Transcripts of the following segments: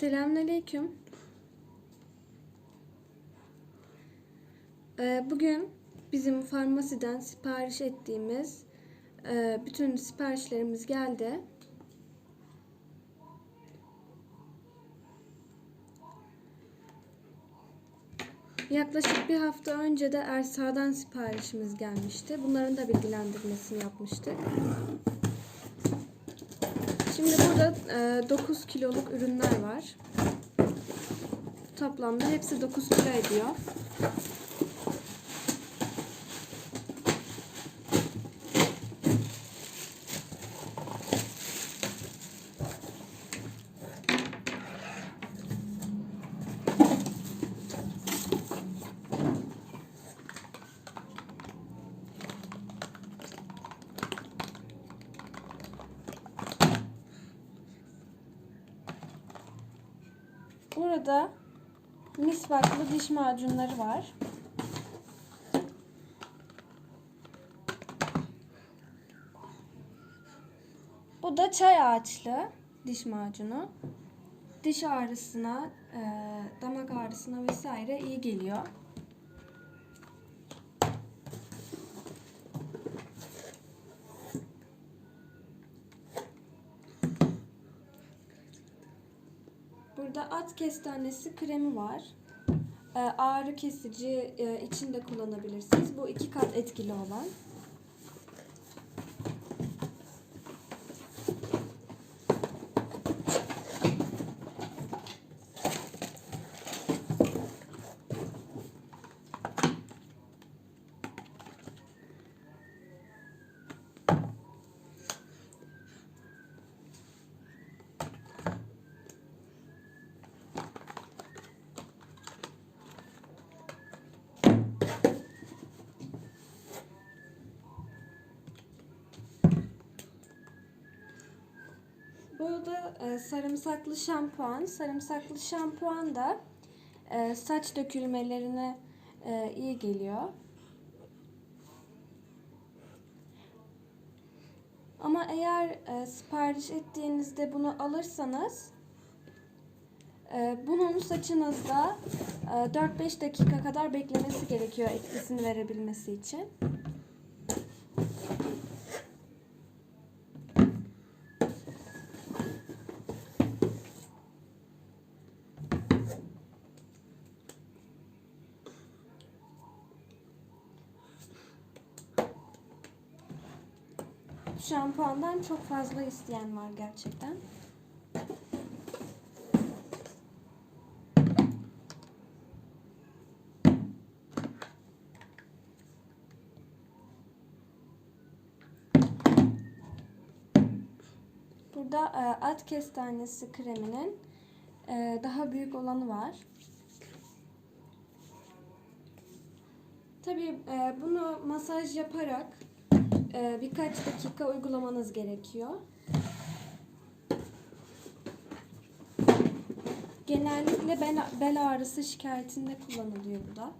Selamünaleyküm. Ee, Bugün bizim farmasiden sipariş ettiğimiz e, bütün siparişlerimiz geldi. Yaklaşık bir hafta önce de Ersa'dan siparişimiz gelmişti. Bunların da bilgilendirmesini yapmıştık. Şimdi burada e, 9 kiloluk ürünler var. Toplamda hepsi 9 kilo ediyor. Burada misvaklı diş macunları var. Bu da çay ağaçlı diş macunu. Diş ağrısına, e, damak ağrısına vesaire iyi geliyor. Burada at kestanesi kremi var. E, ağrı kesici e, içinde kullanabilirsiniz. Bu iki kat etkili olan. Burada e, sarımsaklı şampuan. Sarımsaklı şampuan da e, saç dökülmelerine e, iyi geliyor. Ama eğer e, sipariş ettiğinizde bunu alırsanız e, bunun saçınızda e, 4-5 dakika kadar beklemesi gerekiyor etkisini verebilmesi için. Şampuandan çok fazla isteyen var gerçekten. Burada e, at kestanesi kreminin e, daha büyük olanı var. Tabii e, bunu masaj yaparak birkaç dakika uygulamanız gerekiyor. Genellikle bel, bel ağrısı şikayetinde kullanılıyor bu da.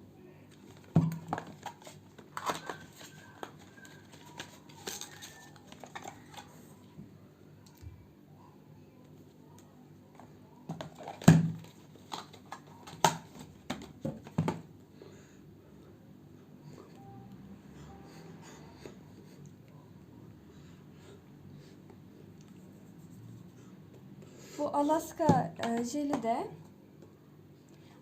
Bu Alaska e, jeli de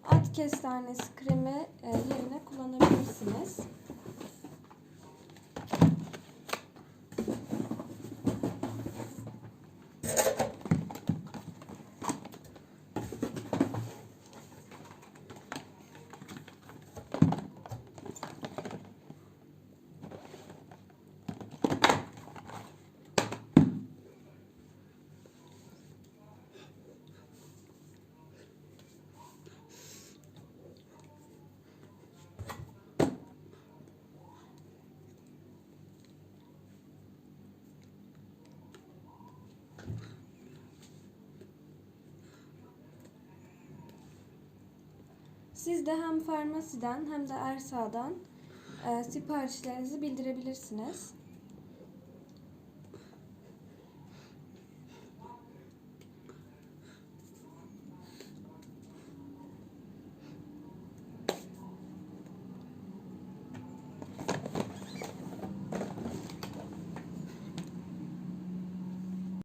at kestanesi kremi e, yerine kullanabilirsiniz. Siz de hem farmasiden hem de Ersa'dan e, siparişlerinizi bildirebilirsiniz.